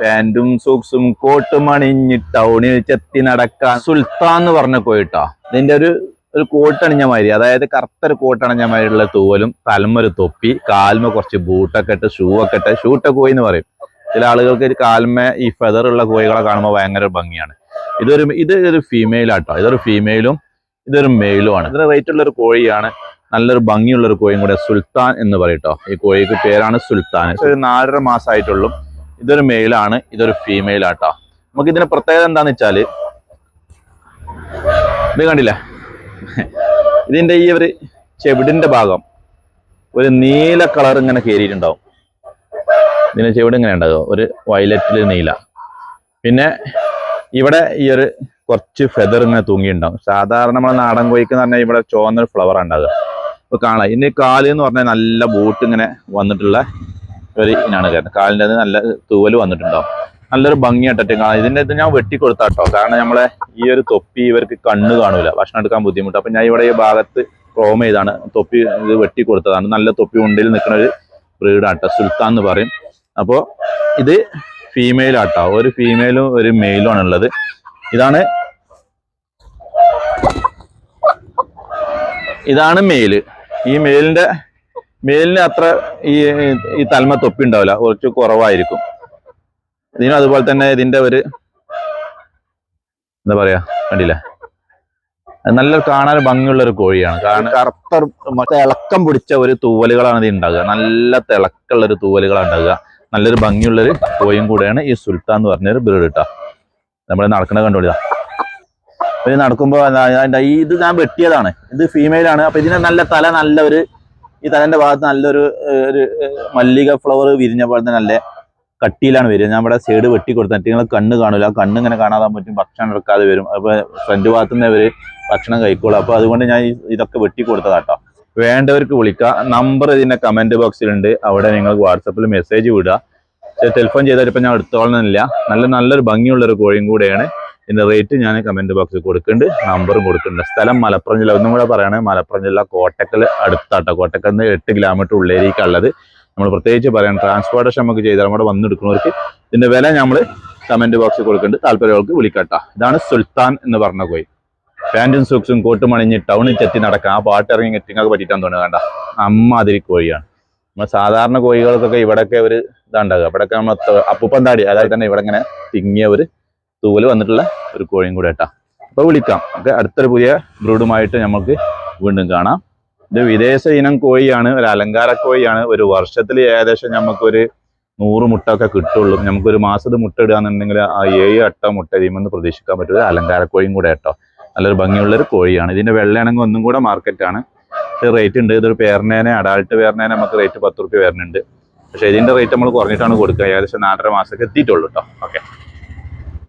പാന്റും സോക്സും കോട്ടും അണിഞ്ഞ് ടൗണിൽ ചെത്തി നടക്കാൻ സുൽത്താൻ എന്ന് പറഞ്ഞ കോയിട്ടാ. ഇതിന്റെ ഒരു ഒരു കോട്ടണിഞ്ഞ മാതിരി. അതായത് കറുത്ത ഒരു കോട്ടണിഞ്ഞ മാതിരിയുള്ള തൂവലും തലമൊരു തൊപ്പി കാൽമ കുറച്ച് ബൂട്ടൊക്കെ ഇട്ട് ഷൂ ഒക്കെ ഇട്ട്. ഷൂട്ട കോയി എന്ന് പറയും. ചില ആളുകൾക്ക് ഒരു കാൽമ ഈ ഫെദർ ഉള്ള കോയികളെ കാണുമ്പോൾ ഭയങ്കര ഭംഗിയാണ്. ഇതൊരു ഇത് ഒരു ഫീമെയിലാട്ടോ ഇതൊരു ഫീമെയിലും ഇതൊരു മെയിലും ആണ്. ഇതിന് റേറ്റ് ഉള്ള ഒരു കോഴിയാണ്. നല്ലൊരു ഭംഗിയുള്ള ഒരു കോഴിയും കൂടെ സുൽത്താൻ എന്ന് പറയട്ടോ ഈ കോഴിക്ക് പേരാണ് സുൽത്താൻ. ഒരു നാലര മാസമായിട്ടുള്ളൂ ഇതൊരു മെയിലാണ് ഇതൊരു ഫീമെയിൽ ആട്ടോ. നമുക്ക് ഇതിന്റെ പ്രത്യേകത എന്താന്ന് വെച്ചാൽ ഇത് കണ്ടില്ലേ? ഇതിന്റെ ഈ ഒരു ചെവിടിന്റെ ഭാഗം ഒരു നീല കളർ ഇങ്ങനെ കയറിയിട്ടുണ്ടാവും. ഇതിന്റെ ചെവിട് ഇങ്ങനെ ഉണ്ടാകും ഒരു വയലറ്റിൽ നീല. പിന്നെ ഇവിടെ ഈ ഒരു കുറച്ച് ഫെദർ ഇങ്ങനെ തൂങ്ങിയിട്ടുണ്ടാവും. സാധാരണ നമ്മളെ നാടൻ കോഴിക്ക് എന്ന് പറഞ്ഞാൽ ഇവിടെ ചുവന്നൊരു ഫ്ലവർ ഉണ്ടാകുക അപ്പൊ കാണാം ഇതിന്റെ കാൽ എന്ന് പറഞ്ഞാൽ നല്ല ബൂട്ട് ഇങ്ങനെ വന്നിട്ടുള്ള ഒരു ഇനാണ് കാരണം കാലിന്റെ അത് നല്ല തൂവൽ വന്നിട്ടുണ്ടാവും നല്ലൊരു ഭംഗിയായിട്ടെ കാണാം ഇതിന്റെ ഇത് ഞാൻ വെട്ടിക്കൊടുത്താട്ടോ. കാരണം നമ്മളെ ഈ ഒരു തൊപ്പി ഇവർക്ക് കണ്ണ് കാണൂല. ഭക്ഷണം എടുക്കാൻ ബുദ്ധിമുട്ട്. അപ്പം ഞാൻ ഇവിടെ ഈ ഭാഗത്ത് ക്രോം ചെയ്താണ്. തൊപ്പി ഇത് വെട്ടിക്കൊടുത്തതാണ്. നല്ല തൊപ്പി ഉണ്ടിൽ നിൽക്കുന്ന ഒരു ബ്രീഡാട്ടോ. സുൽത്താൻ എന്ന് പറയും. അപ്പോൾ ഇത് ഫീമെയിൽ ആട്ടോ. ഒരു ഫീമെയിലും ഒരു മെയിലും ആണ് ഉള്ളത് ഇതാണ് ഇതാണ് മെയിൽ ഈ മെയിലിന്റെ മെയിലിന് അത്ര ഈ ഈ തലമ തൊപ്പി ഉണ്ടാവില്ല കുറച്ച് കുറവായിരിക്കും. ഇതിനും അതുപോലെ തന്നെ ഇതിന്റെ ഒരു എന്താ പറയാ വേണ്ടില്ല നല്ല കാണാൻ ഭംഗിയുള്ള ഒരു കോഴിയാണ്. കാരണം കറുത്ത ഇളക്കം പിടിച്ച ഒരു തൂവലുകളാണ് ഇത് ഉണ്ടാകുക നല്ല തിളക്കമുള്ള ഒരു തൂവലുകളാണ് ഉണ്ടാകുക നല്ലൊരു ഭംഗിയുള്ള ഒരു കോഴിയും കൂടെയാണ് ഈ സുൽത്താൻ എന്ന് പറഞ്ഞൊരു ബ്രീഡ് കിട്ടുക നമ്മൾ നടക്കണ കണ്ടുപിടിതാ ഇത്? നടക്കുമ്പോൾ ഇത് ഞാൻ വെട്ടിയതാണ്. ഇത് ഫീമെയിൽ ആണ്. അപ്പൊ ഇതിന് നല്ല തല നല്ല ഒരു ഈ തലന്റെ ഭാഗത്ത് നല്ലൊരു ഒരു മല്ലിക ഫ്ലവർ വിരിഞ്ഞ പോലെ തന്നെ നല്ല കട്ടിയിലാണ് വരിക. ഞാൻ ഇവിടെ സൈഡ് വെട്ടി കൊടുത്തിട്ട് നിങ്ങൾ കണ്ണ് കാണൂല. ആ കണ്ണ് ഇങ്ങനെ കാണാതെ പറ്റും ഭക്ഷണം എടുക്കാതെ വരും. അപ്പൊ ഫ്രണ്ട് ഭാഗത്തു നിന്ന് ഇവർ ഭക്ഷണം കഴിക്കോളൂ. അപ്പൊ അതുകൊണ്ട് ഞാൻ ഇതൊക്കെ വെട്ടി കൊടുത്തതാട്ടോ വേണ്ടവർക്ക് വിളിക്കുക നമ്പർ ഇതിന്റെ കമന്റ് ബോക്സിലുണ്ട് അവിടെ നിങ്ങൾക്ക് വാട്സപ്പിൽ മെസ്സേജ് വിടുക ടെലിഫോൺ ചെയ്താൽ ഇപ്പൊ ഞാൻ എടുത്തോളണമെന്നില്ല നല്ല നല്ലൊരു ഭംഗിയുള്ളൊരു കോഴിയും കൂടെയാണ്. ഇതിന്റെ റേറ്റ് ഞാൻ കമന്റ് ബോക്സിൽ കൊടുക്കുന്നുണ്ട്. നമ്പറും കൊടുക്കുന്നുണ്ട്. സ്ഥലം മലപ്പുറം ജില്ല. ഒന്നും കൂടെ പറയണേ മലപ്പുറം ജില്ല കോട്ടക്കൽ അടുത്താട്ടോ. കോട്ടക്കൽ നിന്ന് എട്ട് കിലോമീറ്റർ ഉള്ളിലേക്കുള്ളത് നമ്മൾ പ്രത്യേകിച്ച് പറയാം ട്രാൻസ്പോർട്ടേഷൻ നമുക്ക് ചെയ്താൽ നമ്മുടെ വന്നെടുക്കുന്നവർക്ക് ഇതിന്റെ വില നമ്മൾ കമന്റ് ബോക്സിൽ കൊടുക്കുന്നുണ്ട്. താല്പര്യമുള്ളവർക്ക് വിളിക്കട്ടോ. ഇതാണ് സുൽത്താൻ എന്ന് പറഞ്ഞ കോയി പാന്റും സൂക്സും കോട്ടും ടൗണിൽ ചെത്തി നടക്കാം ആ പാട്ട് ഇറങ്ങി എത്തിങ്ങൾക്ക് പറ്റിയിട്ടാന്ന് തോന്നുന്നു. കണ്ട? അമ്മാതിരി കോഴിയാണ്. നമ്മൾ സാധാരണ കോഴികൾക്കൊക്കെ ഇവിടെയൊക്കെ ഒരു ഇതാണ്ടാകുക ഇവിടെയൊക്കെ നമ്മൾ അപ്പുപ്പന്താടി അതായത് തന്നെ ഇവിടെ ഇങ്ങനെ തിങ്ങിയ ഒരു തൂവൽ വന്നിട്ടുള്ള ഒരു കോഴിയും കൂടെ കേട്ടാ. അപ്പൊ വിളിക്കാം. ഓക്കെ അടുത്തൊരു പുതിയ ബ്രൂഡുമായിട്ട് നമുക്ക് വീണ്ടും കാണാം. ഇത് വിദേശ ഇനം കോഴിയാണ് ഒരു അലങ്കാര കോഴിയാണ്. ഒരു വർഷത്തിൽ ഏകദേശം നമുക്കൊരു നൂറ് മുട്ട ഒക്കെ കിട്ടുള്ളൂ. നമുക്കൊരു മാസത്തിൽ മുട്ട ഇടുകയാണെന്നുണ്ടെങ്കിൽ ആ ഏഴ് അട്ട മുട്ട ചെയ്യുമെന്ന് പ്രതീക്ഷിക്കാൻ പറ്റും അലങ്കാര കോഴിയും കൂടെ കേട്ടോ. നല്ലൊരു ഭംഗിയുള്ള ഒരു കോഴിയാണ്. ഇതിന്റെ വെള്ളയാണെങ്കിൽ ഒന്നും കൂടെ മാർക്കറ്റാണ്. ഇത് റേറ്റ് ഉണ്ട്. ഇതൊരു പേരനേനെ അഡാൾട്ട് പേരനേനെ നമുക്ക് റേറ്റ് പത്ത് റുപ്യ വരുന്നുണ്ട്. പക്ഷേ ഇതിന്റെ റേറ്റ് നമ്മൾ കുറഞ്ഞിട്ടാണ് കൊടുക്കുക. ഏകദേശം നാലര മാസമൊക്കെ എത്തിയിട്ടുള്ളൂ കേട്ടോ. ഓക്കെ.